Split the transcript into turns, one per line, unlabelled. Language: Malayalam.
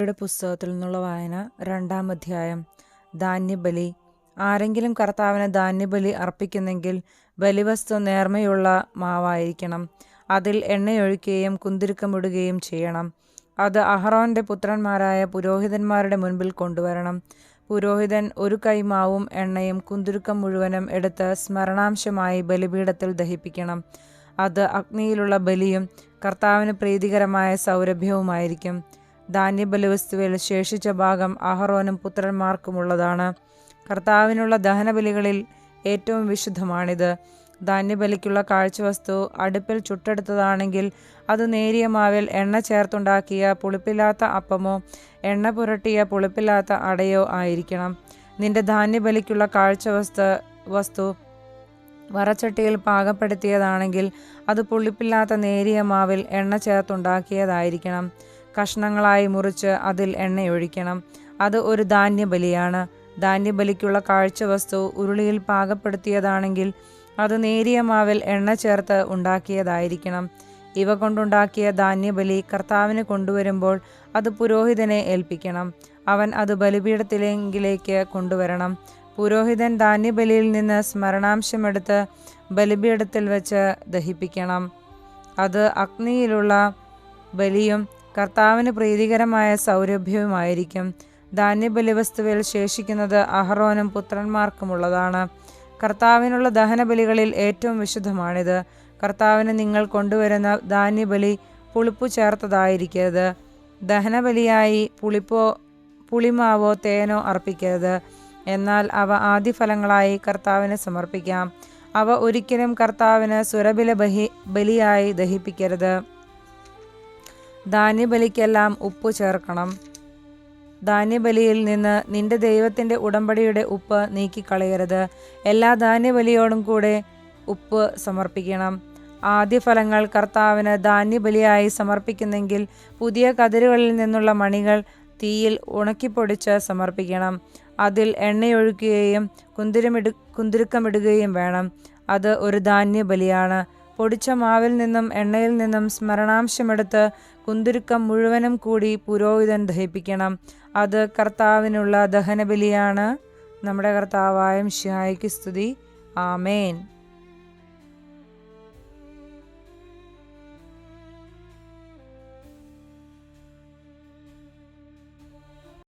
യുടെ പുസ്തകത്തിൽ നിന്നുള്ള വായന രണ്ടാം അധ്യായം. ധാന്യബലി. ആരെങ്കിലും കർത്താവിന് ധാന്യബലി അർപ്പിക്കുന്നെങ്കിൽ ബലിവസ്തു നേർമയുള്ള മാവായിരിക്കണം. അതിൽ എണ്ണയൊഴിക്കുകയും കുന്തിരുക്കമിടുകയും ചെയ്യണം. അത് അഹറോന്റെ പുത്രന്മാരായ പുരോഹിതന്മാരുടെ മുൻപിൽ കൊണ്ടുവരണം. പുരോഹിതൻ ഒരു കൈമാവും എണ്ണയും കുന്തുരുക്കം മുഴുവനും എടുത്ത് സ്മരണാംശമായി ബലിപീഠത്തിൽ ദഹിപ്പിക്കണം. അത് അഗ്നിയിലുള്ള ബലിയും കർത്താവിന് പ്രീതികരമായ സൗരഭ്യവുമായിരിക്കും. ധാന്യബലിവസ്തുവിൽ ശേഷിച്ച ഭാഗം അഹറോനും പുത്രന്മാർക്കുമുള്ളതാണ്. കർത്താവിനുള്ള ദഹനബലികളിൽ ഏറ്റവും വിശുദ്ധമാണിത്. ധാന്യബലിക്കുള്ള കാഴ്ചവസ്തു അടുപ്പിൽ ചുട്ടെടുത്തതാണെങ്കിൽ അത് നേരിയ മാവിൽ എണ്ണ ചേർത്തുണ്ടാക്കിയ പുളിപ്പില്ലാത്ത അപ്പമോ എണ്ണ പുരട്ടിയ പുളിപ്പില്ലാത്ത അടയോ ആയിരിക്കണം. നിന്റെ ധാന്യബലിക്കുള്ള കാഴ്ചവസ്തു വസ്തു വറച്ചട്ടിയിൽ പാകപ്പെടുത്തിയതാണെങ്കിൽ അത് പുളിപ്പില്ലാത്ത നേരിയ മാവിൽ എണ്ണ ചേർത്തുണ്ടാക്കിയതായിരിക്കണം. കഷ്ണങ്ങളായി മുറിച്ച് അതിൽ എണ്ണയൊഴിക്കണം. അത് ഒരു ധാന്യബലിയാണ്. ധാന്യബലിക്കുള്ള കാഴ്ചവസ്തു ഉരുളിയിൽ പാകപ്പെടുത്തിയതാണെങ്കിൽ അത് നേരിയ മാവിൽ എണ്ണ ചേർത്ത് ഉണ്ടാക്കിയതായിരിക്കണം. ഇവ കൊണ്ടുണ്ടാക്കിയ ധാന്യബലി കർത്താവിന് കൊണ്ടുവരുമ്പോൾ അത് പുരോഹിതനെ ഏൽപ്പിക്കണം. അവൻ അത് ബലിപീഠത്തിലെങ്കിലേക്ക് കൊണ്ടുവരണം. പുരോഹിതൻ ധാന്യബലിയിൽ നിന്ന് സ്മരണാംശമെടുത്ത് ബലിപീഠത്തിൽ വെച്ച് ദഹിപ്പിക്കണം. അത് അഗ്നിയിലുള്ള ബലിയും കർത്താവിന് പ്രീതികരമായ സൗരഭ്യവുമായിരിക്കും. ധാന്യബലിവസ്തുവിൽ ശേഷിക്കുന്നത് അഹറോനും പുത്രന്മാർക്കുമുള്ളതാണ്. കർത്താവിനുള്ള ദഹനബലികളിൽ ഏറ്റവും വിശുദ്ധമാണിത്. കർത്താവിന് നിങ്ങൾ കൊണ്ടുവരുന്ന ധാന്യബലി പുളിപ്പു ചേർത്തതായിരിക്കരുത്. ദഹനബലിയായി പുളിപ്പോ പുളിമാവോ തേനോ അർപ്പിക്കരുത്. എന്നാൽ അവ ആദ്യഫലങ്ങളായി കർത്താവിന് സമർപ്പിക്കാം. അവ ഒരിക്കലും കർത്താവിന് സുരബില ബഹി ബലിയായി ദഹിപ്പിക്കരുത്. ധാന്യബലിക്കെല്ലാം ഉപ്പ് ചേർക്കണം. ധാന്യബലിയിൽ നിന്ന് നിന്റെ ദൈവത്തിന്റെ ഉടമ്പടിയുടെ ഉപ്പ് നീക്കിക്കളയരുത്. എല്ലാ ധാന്യബലിയോടും കൂടെ ഉപ്പ് സമർപ്പിക്കണം. ആദ്യഫലങ്ങൾ കർത്താവിന് ധാന്യബലിയായി സമർപ്പിക്കുന്നെങ്കിൽ പുതിയ കതിരുകളിൽ നിന്നുള്ള മണികൾ തീയിൽ ഉണക്കിപ്പൊടിച്ച് സമർപ്പിക്കണം. അതിൽ എണ്ണയൊഴുക്കുകയും കുന്തിരമിടു കുന്തിരുക്കമിടുകയും വേണം. അത് ഒരു ധാന്യബലിയാണ്. പൊടിച്ച മാവിൽ നിന്നും എണ്ണയിൽ നിന്നും സ്മരണാംശമെടുത്ത് കുന്തുരുക്കം മുഴുവനും കൂടി പുരോഹിതൻ ദഹിപ്പിക്കണം. അത് കർത്താവിനുള്ള ദഹനബലിയാണ്. നമ്മുടെ കർത്താവായ ശിഹായിക്ക് സ്തുതി. ആമേൻ.